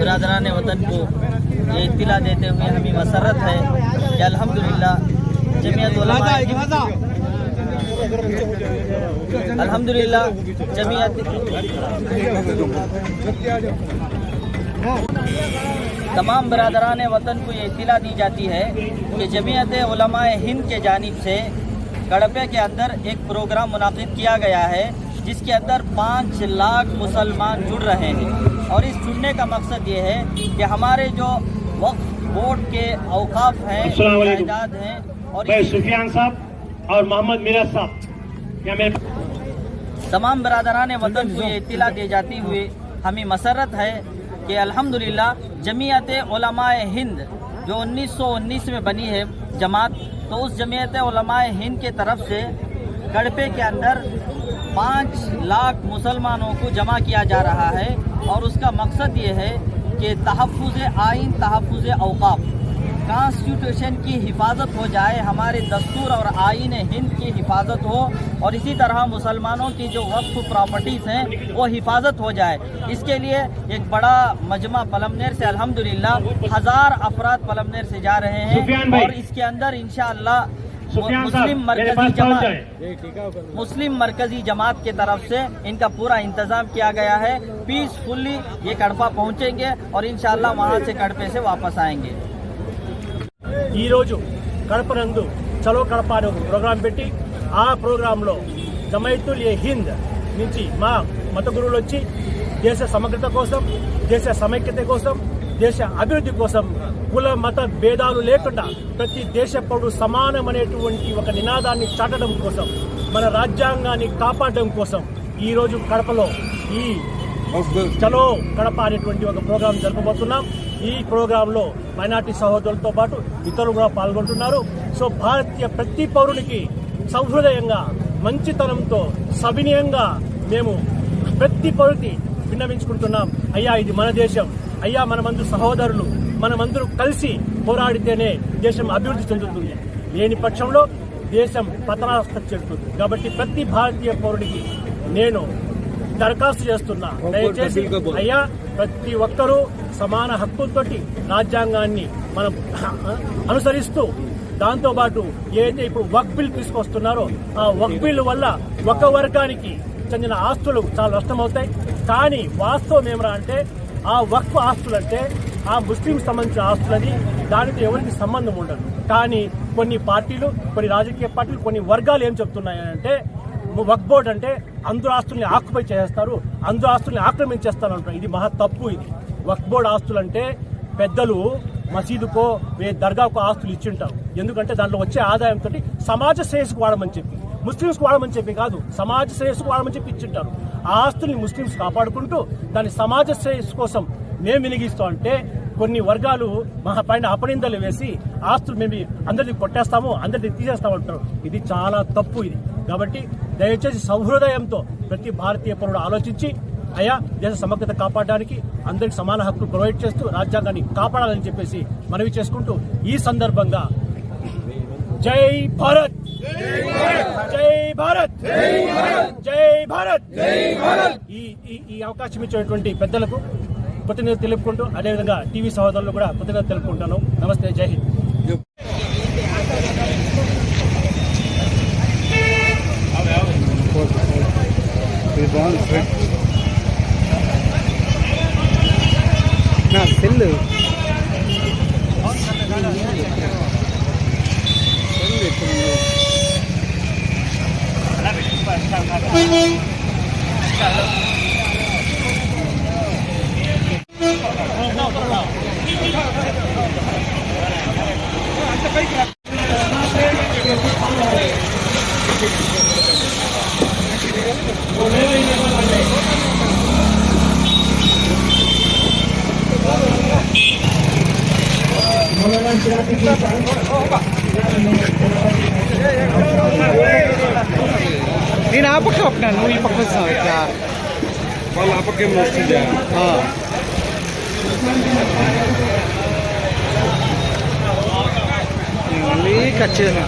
برادران وطن کو یہ اطلاع دیتے ہوئے ہمیں مسرت ہے کہ الحمدللہ جمعیت علماء الحمدللہ جمعیت تمام برادران وطن کو یہ اطلاع دی جاتی ہے کہ جمعیت علماء ہند کے جانب سے کڑپے کے اندر ایک پروگرام منعقد کیا گیا ہے۔ جس کے اندر پانچ لاکھ مسلمان جڑ رہے ہیں۔ اور اس جڑنے کا مقصد یہ ہے کہ ہمارے جو وقف بورڈ کے اوقاف ہیں جائیداد علیکم۔ اور سفیان صاحب اور محمد میرا صاحب۔ میں تمام برادران وطن کو یہ اطلاع دی جاتی ہوئی ہمیں مسرت ہے کہ الحمدللہ جمعیت علماء ہند جو انیس سو انیس میں بنی ہے جماعت تو اس جمعیت علماء ہند کے طرف سے گڑپے کے اندر پانچ لاکھ مسلمانوں کو جمع کیا جا رہا ہے اور اس کا مقصد یہ ہے کہ تحفظ آئین تحفظ اوقاف کانسٹیٹیوشن کی حفاظت ہو جائے ہمارے دستور اور آئین ہند کی حفاظت ہو اور اسی طرح مسلمانوں کی جو وقف پراپرٹیز ہیں وہ حفاظت ہو جائے۔ اس کے لیے ایک بڑا مجمع پلمنیر سے الحمدللہ ہزار افراد پلمنیر سے جا رہے ہیں اور اس کے اندر انشاءاللہ مسلم مرکزی جماعت مسلم مرکزی جماعت کے طرف سے ان کا پورا انتظام کیا گیا ہے۔ پیس فلی یہ کڑپا پہنچیں گے اور انشاءاللہ وہاں سے کڑپے سے واپس آئیں گے۔ یہ కడప کڑپ చలో چلو کڑپا ఒక ప్రోగ్రాం పెట్టి ఆ ప్రోగ్రాంలో జమైతుల్ ఏ హింద్ నుంచి మా మత గురువులు لچی దేశ సమగ్రత کوسم దేశ సమైక్యత کوسم దేశ అభివృద్ధి کوسم కుల మత భేదాలు లేకుండా ప్రతి దేశ పౌరుడు సమానమనేటువంటి ఒక నినాదాన్ని చాటడం కోసం మన రాజ్యాంగాన్ని కాపాడడం కోసం ఈ రోజు కడపలో ఈ చలో కడప అనేటువంటి ఒక ప్రోగ్రాం జరపబోతున్నాం. ఈ ప్రోగ్రాంలో మైనార్టీ సహోదరులతో పాటు ఇతరులు కూడా పాల్గొంటున్నారు. సో భారతీయ ప్రతి పౌరునికి సౌహృదయంగా మంచితనంతో సవినయంగా మేము ప్రతి పౌరుకి విన్నవించుకుంటున్నాం. అయ్యా ఇది మన దేశం. అయ్యా మనమందు సహోదరులు మనమందరూ కలిసి పోరాడితేనే దేశం అభివృద్ధి చెందుతుంది. లేని పక్షంలో దేశం పతనాస్థ చెందుతుంది కాబట్టి ప్రతి భారతీయ పౌరుడికి నేను దరఖాస్తు చేస్తున్నా. దయచేసి అయ్యా ప్రతి ఒక్కరూ సమాన హక్కులతోటి రాజ్యాంగాన్ని మనం అనుసరిస్తూ దాంతో పాటు ఏదైతే ఇప్పుడు వక్ బిల్ తీసుకొస్తున్నారో ఆ వక్ బిల్ వల్ల ఒక వర్గానికి చెందిన ఆస్తులు చాలా నష్టమవుతాయి. కానీ వాస్తవం ఏమరా అంటే ఆ వక్ఫ్ ఆస్తులు అంటే ఆ ముస్లిం సంబంధించిన ఆస్తులని దానితో ఎవరికి సంబంధం ఉండదు. కానీ కొన్ని పార్టీలు కొన్ని రాజకీయ పార్టీలు కొన్ని వర్గాలు ఏం చెప్తున్నాయంటే వక్ బోర్డ్ అంటే అందరు ఆస్తుల్ని ఆక్యుపై చేస్తారు అందరు ఆస్తుల్ని ఆక్రమించేస్తారు అంటారు ఇది మహా తప్పు ఇది. వక్ బోర్డ్ ఆస్తులు అంటే పెద్దలు మసీదుకో వే దర్గాకో ఆస్తులు ఇచ్చింటారు. ఎందుకంటే దాంట్లో వచ్చే ఆదాయంతో సమాజ శ్రేయస్సుకు వాడమని చెప్పి. ముస్లింస్కి వాడమని చెప్పి కాదు సమాజ శ్రేయస్సుకు వాడమని చెప్పి ఇచ్చింటారు. ఆ ఆస్తుల్ని ముస్లింస్ కాపాడుకుంటూ దాని సమాజ శ్రేయస్సు కోసం మేము వినిగిస్తాం అంటే కొన్ని వర్గాలు మా పైన అపనిందలు వేసి ఆస్తులు మేము అందరినీ కొట్టేస్తాము అందరిది తీసేస్తామంటారు ఇది చాలా తప్పు ఇది. కాబట్టి దయచేసి సౌహృదయంతో ప్రతి భారతీయ పౌరుడు ఆలోచించి అయా దేశ సమగ్రత కాపాడడానికి అందరికి సమాన హక్కులు ప్రొవైడ్ చేస్తూ రాజ్యాంగాన్ని కాపాడాలని చెప్పేసి మనవి చేసుకుంటూ ఈ సందర్భంగా జై భారత్! జై భారత్! జై భారత్! ఈ ఈ- ఈ అవకాశం ఇచ్చినటువంటి పెద్దలకు కృతజ్ఞత తెలుపుకుంటూ అదేవిధంగా టీవీ సహోదరులు కూడా కృతజ్ఞత తెలుపుకుంటాను. నమస్తే జై హింద్. ఇది బాగుంది పక్క ఒప్పినాను నువ్వు ఈ పక్క వచ్చినావు ఇట్లా వాళ్ళు అప్పకేం వస్తుంది ఆ. నేను మళ్ళీ కట్ చేసిన